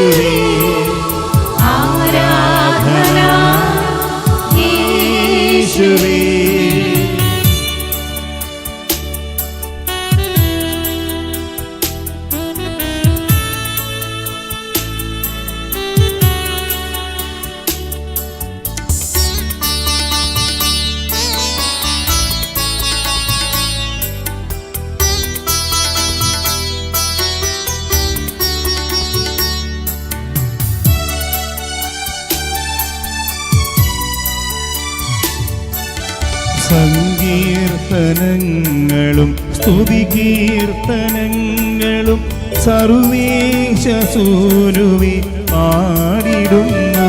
യേശുവേ. ആരാധന യേശുവേ. കീർത്തനങ്ങളും സ്തുതി കീർത്തനങ്ങളും സർവേശസൂരുവി പാടിടുന്നു.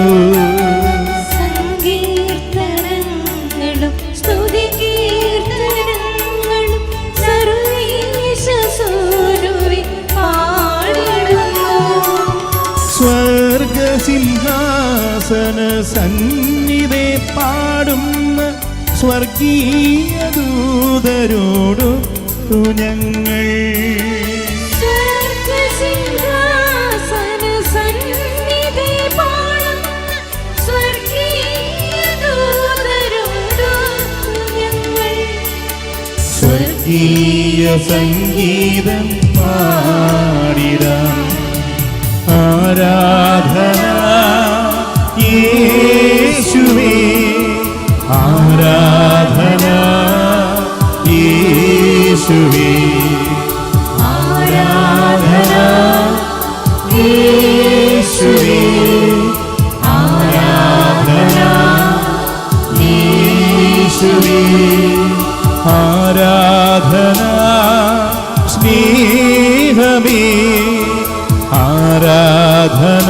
സ്വർഗസിംഹാസന സന്നിധേ പാടും. സ്വർഗീയ ദൂതരോടു ഞങ്ങൾ. സ്വർഗീയ സംഗീതം യേശുവേ. ആരാധന സ്നേഹമേ. ആരാധന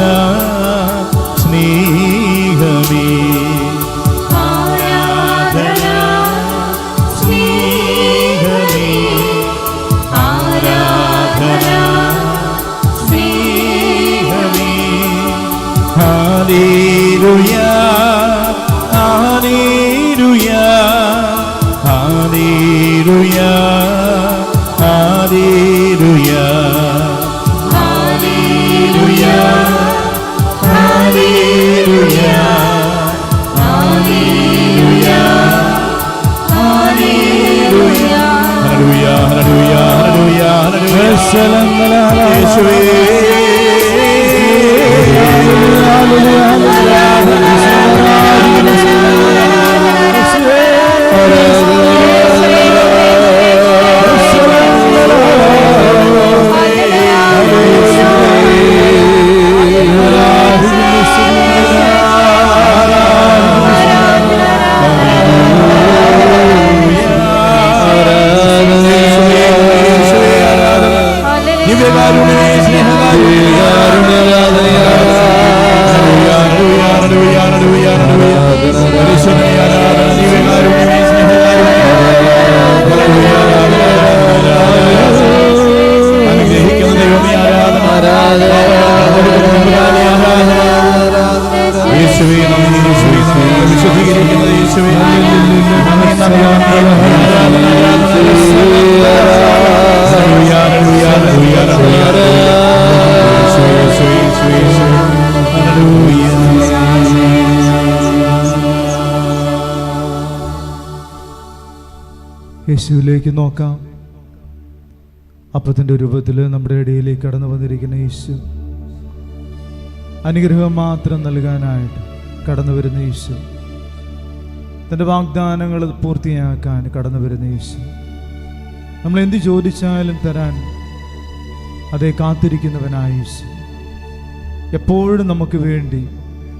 യേശുവിലേക്ക് നോക്കാം. അപ്പത്തിന്റെ രൂപത്തിൽ നമ്മുടെ ഇടയിലേക്ക് കടന്നു വന്നിരിക്കുന്ന യേശു. അനുഗ്രഹം മാത്രം നൽകാനായിട്ട് കടന്നു വരുന്ന യേശു. തന്റെ വാഗ്ദാനങ്ങൾ പൂർത്തിയാക്കാൻ കടന്നു വരുന്ന യേശു. നമ്മൾ എന്ത് ചോദിച്ചാലും തരാൻ അതേ കാത്തിരിക്കുന്നവനായ യേശു. എപ്പോഴും നമുക്ക് വേണ്ടി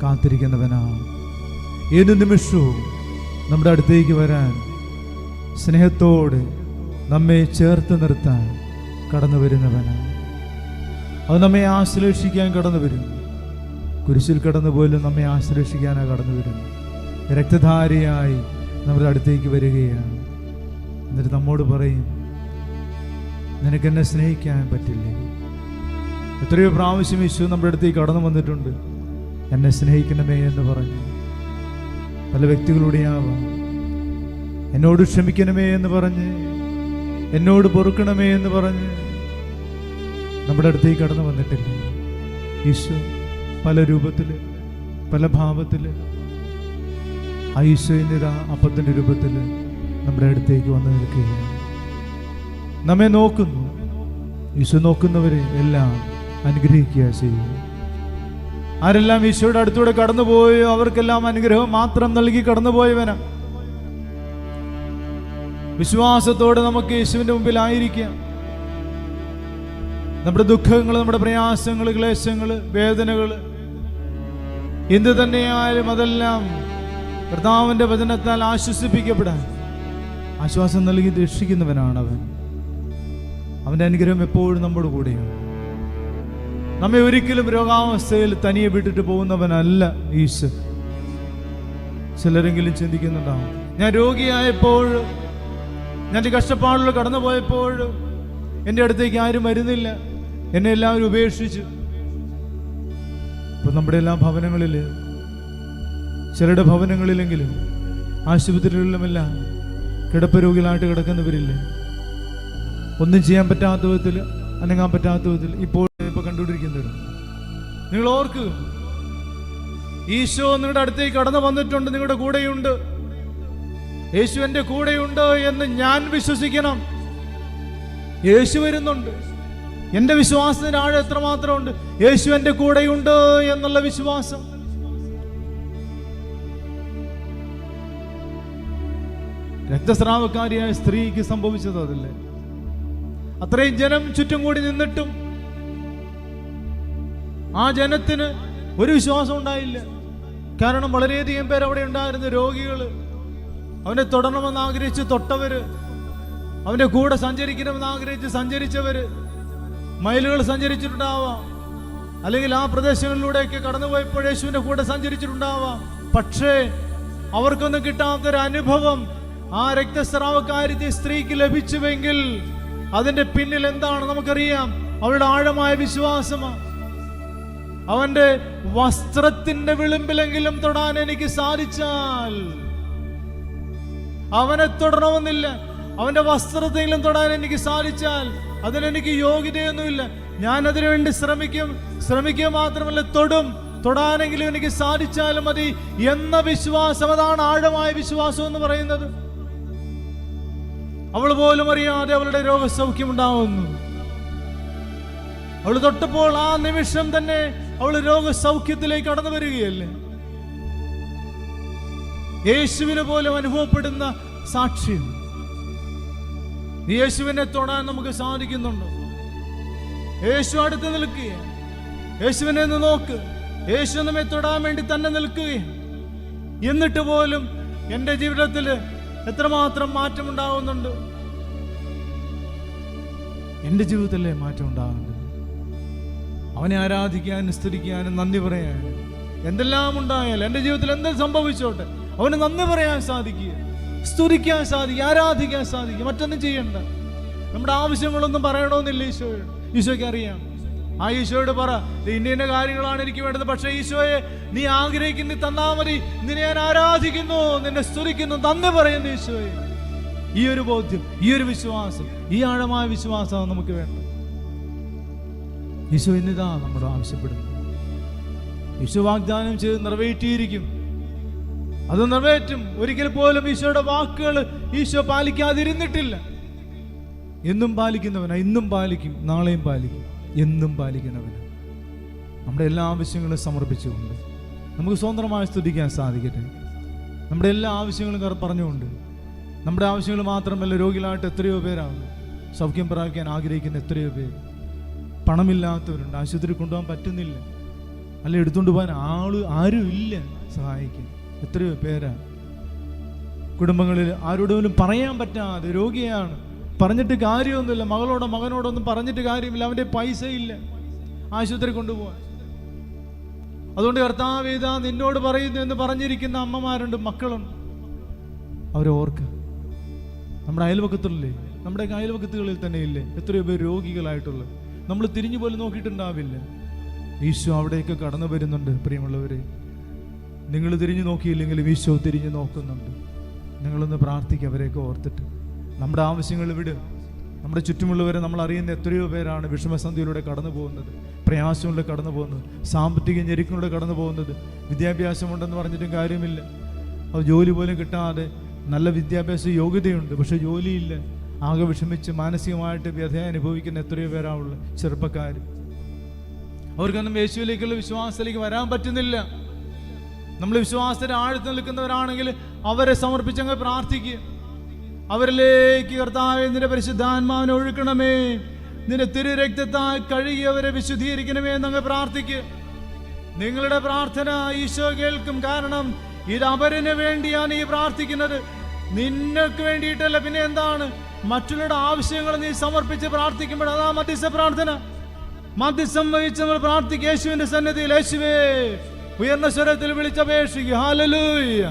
കാത്തിരിക്കുന്നവനാണ്. ഏത് നിമിഷവും നമ്മുടെ അടുത്തേക്ക് വരാൻ സ്നേഹത്തോടെ നമ്മെ ചേർത്ത് നിർത്താൻ കടന്നു വരുന്നവനാണ്. അത് നമ്മെ ആശ്ലേഷിക്കാൻ കടന്നു വരും കുരിശിൽ കടന്നു പോലും നമ്മെ ആശ്ലേഷിക്കാനാണ് കടന്നു വരുന്നത്. രക്തധാരിയായി നമ്മുടെ അടുത്തേക്ക് വരികയാണ്. എന്നിട്ട് നമ്മോട് പറയും നിനക്കെന്നെ സ്നേഹിക്കാൻ പറ്റില്ലേ? എത്രയോ പ്രാവശ്യം യേശു നമ്മുടെ അടുത്തേക്ക് കടന്നു വന്നിട്ടുണ്ട്. എന്നെ സ്നേഹിക്കണമേ എന്ന് പറഞ്ഞു. പല വ്യക്തികളുടെയാവാം എന്നോട് ക്ഷമിക്കണമേ എന്ന് പറഞ്ഞ് എന്നോട് പൊറുക്കണമേ എന്ന് പറഞ്ഞ് നമ്മുടെ അടുത്തേക്ക് കടന്നു വന്നിട്ടില്ല. ഈശോ പല രൂപത്തിൽ പല ഭാവത്തിൽ ആ അപ്പത്തിന്റെ രൂപത്തിൽ നമ്മുടെ അടുത്തേക്ക് വന്നു നിൽക്കുകയാണ്. നമ്മെ നോക്കുന്നു. ഈശോ നോക്കുന്നവരെ എല്ലാം അനുഗ്രഹിക്കുക ചെയ്യുന്നു ആരെല്ലാം ഈശോയുടെ അടുത്തൂടെ കടന്നുപോയോ അവർക്കെല്ലാം അനുഗ്രഹം മാത്രം നൽകി കടന്നുപോയവനാ. വിശ്വാസത്തോടെ നമുക്ക് യേശുവിന്റെ മുമ്പിലായിരിക്കാം നമ്മുടെ ദുഃഖങ്ങൾ നമ്മുടെ പ്രയാസങ്ങൾ ക്ലേശങ്ങൾ വേദനകൾ എന്ത് തന്നെയായാലും അതെല്ലാം കർത്താവിന്റെ വചനത്താൽ ആശ്വസിപ്പിക്കപ്പെടാൻ ആശ്വാസം നൽകി രക്ഷിക്കുന്നവനാണ് അവൻ. അവന്റെ അനുഗ്രഹം എപ്പോഴും നമ്മുടെ കൂടെയാണ്. നമ്മെ ഒരിക്കലും രോഗാവസ്ഥയിൽ തനിയെ വിട്ടിട്ട് പോകുന്നവനല്ല ഈശോ. ചിലരെങ്കിലും ചിന്തിക്കുന്നുണ്ടാവും ഞാൻ രോഗിയായപ്പോൾ ഞാൻ കഷ്ടപ്പാടിൽ കടന്നുപോയപ്പോൾ എന്റെ അടുത്തേക്ക് ആരും വരുന്നില്ല. എന്നെ എല്ലാവരും ഉപേക്ഷിച്ചു. ഇപ്പം നമ്മുടെ എല്ലാ ഭവനങ്ങളിൽ ചിലരുടെ ഭവനങ്ങളിലെങ്കിലും ആശുപത്രികളിലുമെല്ലാം കിടപ്പ് രോഗികളായിട്ട് കിടക്കുന്നവരില്ലേ? ഒന്നും ചെയ്യാൻ പറ്റാത്ത വിധത്തിൽ അനങ്ങാൻ പറ്റാത്ത വിധത്തിൽ ഇപ്പോൾ ഇപ്പൊ കണ്ടുകൊണ്ടിരിക്കുന്നവർ നിങ്ങൾ ഓർക്കുക ഈശോ നിങ്ങളുടെ അടുത്തേക്ക് കടന്നു വന്നിട്ടുണ്ട് നിങ്ങളുടെ കൂടെയുണ്ട്. യേശു എന്റെ കൂടെയുണ്ട് എന്ന് ഞാൻ വിശ്വസിക്കണം. യേശു വരുന്നുണ്ട്. എന്റെ വിശ്വാസത്തിന് ആഴം എത്രമാത്രം ഉണ്ട് യേശു എന്റെ കൂടെയുണ്ട് എന്നുള്ള വിശ്വാസം. രക്തസ്രാവക്കാരിയായ സ്ത്രീക്ക് സംഭവിച്ചത് അതല്ലേ? അത്രയും ജനം ചുറ്റും കൂടി നിന്നിട്ടും ആ ജനത്തിന് ഒരു വിശ്വാസം ഉണ്ടായില്ല. കാരണം വളരെയധികം പേർ അവിടെ ഉണ്ടായിരുന്ന രോഗികൾ അവനെ തൊടണമെന്ന് ആഗ്രഹിച്ച് തൊട്ടവര് അവന്റെ കൂടെ സഞ്ചരിക്കണമെന്ന് ആഗ്രഹിച്ച് സഞ്ചരിച്ചവര് മൈലുകൾ സഞ്ചരിച്ചിട്ടുണ്ടാവാം. അല്ലെങ്കിൽ ആ പ്രദേശങ്ങളിലൂടെയൊക്കെ കടന്നുപോയപ്പോൾ യേശുവിന്റെ കൂടെ സഞ്ചരിച്ചിട്ടുണ്ടാവാം. പക്ഷേ അവർക്കൊന്നും കിട്ടാത്തൊരു അനുഭവം ആ രക്തസ്രാവക്കാരി സ്ത്രീക്ക് ലഭിച്ചുവെങ്കിൽ അതിന്റെ പിന്നിൽ എന്താണ് നമുക്കറിയാം? അവളുടെ ആഴമായ വിശ്വാസമാണ് അവന്റെ വസ്ത്രത്തിന്റെ വിളിമ്പിലെങ്കിലും തൊടാൻ എനിക്ക് സാധിച്ചാൽ അവനെ തൊടണമെന്നില്ല അവന്റെ വസ്ത്രത്തെങ്കിലും തൊടാൻ എനിക്ക് സാധിച്ചാൽ അതിലെനിക്ക് യോഗ്യതയൊന്നുമില്ല. ഞാൻ അതിനുവേണ്ടി ശ്രമിക്കും. ശ്രമിക്കുക മാത്രമല്ല തൊടും. തൊടാനെങ്കിലും എനിക്ക് സാധിച്ചാലും മതി എന്ന വിശ്വാസം അതാണ് ആഴമായ വിശ്വാസം എന്ന് പറയുന്നത്. അവൾ പോലും അറിയാതെ അവളുടെ രോഗസൗഖ്യം ഉണ്ടാവുന്നു അവൾ തൊട്ടപ്പോൾ ആ നിമിഷം തന്നെ അവൾ രോഗസൗഖ്യത്തിലേക്ക് കടന്നു വരികയല്ലേ? യേശുവിന് പോലെ അനുഭവപ്പെടുന്ന സാക്ഷ്യം. യേശുവിനെ തൊടാൻ നമുക്ക് സാധിക്കുന്നുണ്ടോ? യേശു അടുത്ത് നിൽക്കുക യേശുവിനെ ഒന്ന് നോക്ക്. യേശു നമ്മെ തൊടാൻ വേണ്ടി തന്നെ നിൽക്കുകയും എന്നിട്ട് പോലും എന്റെ ജീവിതത്തിൽ എത്രമാത്രം മാറ്റം ഉണ്ടാകുന്നുണ്ട് എന്റെ ജീവിതത്തിലെ മാറ്റം ഉണ്ടാകുന്നുണ്ട് അവനെ ആരാധിക്കാനും സ്തുതിക്കാനും നന്ദി പറയാനും എന്തെല്ലാം ഉണ്ടായാലും എന്റെ ജീവിതത്തിൽ എന്തെങ്കിലും സംഭവിച്ചോട്ടെ? അവന് നന്ദി പറയാൻ സാധിക്കുക സ്തുതിക്കാൻ സാധിക്കുക ആരാധിക്കാൻ സാധിക്കുക. മറ്റൊന്നും ചെയ്യണ്ട. നമ്മുടെ ആവശ്യങ്ങളൊന്നും പറയണമെന്നില്ല ഈശോയോട് ഈശോയ്ക്ക് അറിയാം. ആ ഈശോയോട് പറ "ദേ ഇന്ന ഇന്ന കാര്യങ്ങളാണ് എനിക്ക് വേണ്ടത്. പക്ഷേ ഈശോയെ നീ ആഗ്രഹിക്കുന്ന തന്നാ മതി. നിന്നെ ഞാൻ ആരാധിക്കുന്നു നിന്നെ സ്തുതിക്കുന്നു. നന്ദി പറയുന്നു ഈശോയെ. ഈ ഒരു ബോധ്യം ഈ ഒരു വിശ്വാസം ഈ ആഴമായ വിശ്വാസമാണ് നമുക്ക് വേണ്ടത്. ഈശോ ഇന്നിതാ നമ്മൾ ആവശ്യപ്പെടുന്നു ഈശോ വാഗ്ദാനം ചെയ്ത് നിറവേറ്റിയിരിക്കും അത് നിറവേറ്റും. ഒരിക്കൽ പോലും ഈശോയുടെ വാക്കുകൾ ഈശോ പാലിക്കാതിരുന്നിട്ടില്ല. എന്നും പാലിക്കുന്നവനാ ഇന്നും പാലിക്കും നാളെയും പാലിക്കും എന്നും പാലിക്കുന്നവനാ. നമ്മുടെ എല്ലാ ആവശ്യങ്ങളും സമർപ്പിച്ചുകൊണ്ട് നമുക്ക് സ്വതന്ത്രമായി സ്തുതിക്കാൻ സാധിക്കട്ടെ. നമ്മുടെ എല്ലാ ആവശ്യങ്ങളും പറഞ്ഞുകൊണ്ട് നമ്മുടെ ആവശ്യങ്ങൾ മാത്രമല്ല രോഗികളായിട്ട് എത്രയോ പേരാണ്. സൗഖ്യം പ്രാപിക്കാൻ ആഗ്രഹിക്കുന്ന എത്രയോ പേര്. പണമില്ലാത്തവരുണ്ട് ആശുപത്രി കൊണ്ടുപോകാൻ പറ്റുന്നില്ല. അല്ല എടുത്തുകൊണ്ട് പോകാൻ ആൾ ആരും ഇല്ല സഹായിക്കാൻ. എത്രയോ പേരാ. കുടുംബങ്ങളിൽ ആരോടൊന്നും പറയാൻ പറ്റാതെ രോഗിയാണ്. പറഞ്ഞിട്ട് കാര്യമൊന്നുമില്ല. മകളോടോ മകനോടോ ഒന്നും പറഞ്ഞിട്ട് കാര്യമില്ല. അവന്റെ പൈസയില്ല. ആശുപത്രി കൊണ്ടുപോകാൻ അതുകൊണ്ട് കർത്താവേദ നിന്നോട് പറയുന്നു എന്ന് പറഞ്ഞിരിക്കുന്ന അമ്മമാരുണ്ട് മക്കളുണ്ട്. അവരോർക്ക് നമ്മുടെ അയൽവക്കത്തുള്ളേ നമ്മുടെ അയൽവക്കത്തുകളിൽ തന്നെ ഇല്ലേ എത്രയോ പേർ രോഗികളായിട്ടുള്ളത്. നമ്മൾ തിരിഞ്ഞു പോലും നോക്കിയിട്ടുണ്ടാവില്ല. ഈശോ അവിടേക്ക് കടന്നു വരുന്നുണ്ട് പ്രിയമുള്ളവരെ. നിങ്ങൾ തിരിഞ്ഞു നോക്കിയില്ലെങ്കിലും ഈശോ തിരിഞ്ഞു നോക്കുന്നുണ്ട്. നിങ്ങളൊന്ന് പ്രാർത്ഥിക്കുക അവരെയൊക്കെ ഓർത്തിട്ട്. നമ്മുടെ ആവശ്യങ്ങൾ വിട്. നമ്മുടെ ചുറ്റുമുള്ളവരെ നമ്മൾ അറിയുന്ന എത്രയോ പേരാണ് വിഷമസന്ധിയിലൂടെ കടന്നു പോകുന്നത്. പ്രയാസങ്ങളിലൂടെ കടന്നു പോകുന്നത്. സാമ്പത്തിക ഞെരുക്കിലൂടെ കടന്നു പോകുന്നത്. വിദ്യാഭ്യാസമുണ്ടെന്ന് പറഞ്ഞിട്ടും കാര്യമില്ല. അത് ജോലി പോലും കിട്ടാതെ നല്ല വിദ്യാഭ്യാസ യോഗ്യതയുണ്ട്. പക്ഷെ ജോലിയില്ല. ആകെ വിഷമിച്ച് മാനസികമായിട്ട് വ്യഥ അനുഭവിക്കുന്ന എത്രയോ പേരാണുള്ള ചെറുപ്പക്കാർ അവർക്കൊന്നും യേശുവിലേക്കുള്ള വിശ്വാസത്തിലേക്ക് വരാൻ പറ്റുന്നില്ല. നമ്മൾ വിശ്വാസത്തിന്റെ ആഴത്തിൽ നിൽക്കുന്നവരാണെങ്കിൽ അവരെ സമർപ്പിച്ചങ്ങ് പ്രാർത്ഥിക്കുക അവരിലേക്ക് കർത്താവ് നിന്റെ പരിശുദ്ധാത്മാവിനെ ഒഴുക്കണമേ. നിന്റെ തിരുരക്തത്താൽ കഴുകി അവരെ വിശുദ്ധീകരിക്കണമേ എന്നങ്ങ് പ്രാർത്ഥിക്കുക നിങ്ങളുടെ പ്രാർത്ഥന ഈശോ കേൾക്കും കാരണം ഇത് അവരന് വേണ്ടിയാണ് ഈ പ്രാർത്ഥിക്കുന്നത്. നിന്നക്ക് വേണ്ടിയിട്ടല്ല പിന്നെ എന്താണ്? മറ്റുള്ളവരുടെ ആവശ്യങ്ങൾ നീ സമർപ്പിച്ച് പ്രാർത്ഥിക്കുമ്പോൾ അതാ മധ്യസ്ഥ പ്രാർത്ഥന. മധ്യസ്ഥം വഹിച്ച് നമ്മൾ പ്രാർത്ഥിക്കുക യേശുവിന്റെ സന്നിധിയിൽ യേശുവേ. ഉയർന്ന സ്വരത്തിൽ വിളിച്ചപേക്ഷിക്കുക. ഹാലലൂയ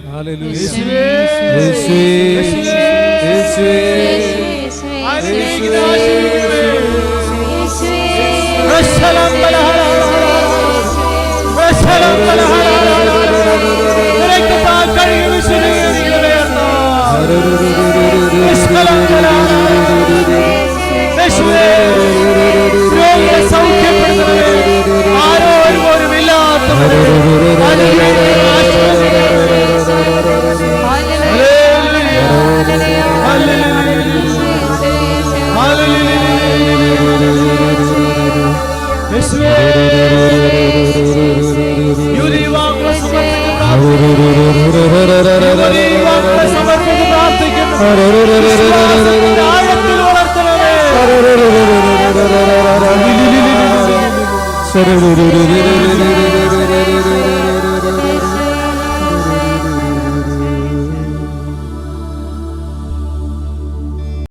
ഇല്ലാത്തവരെ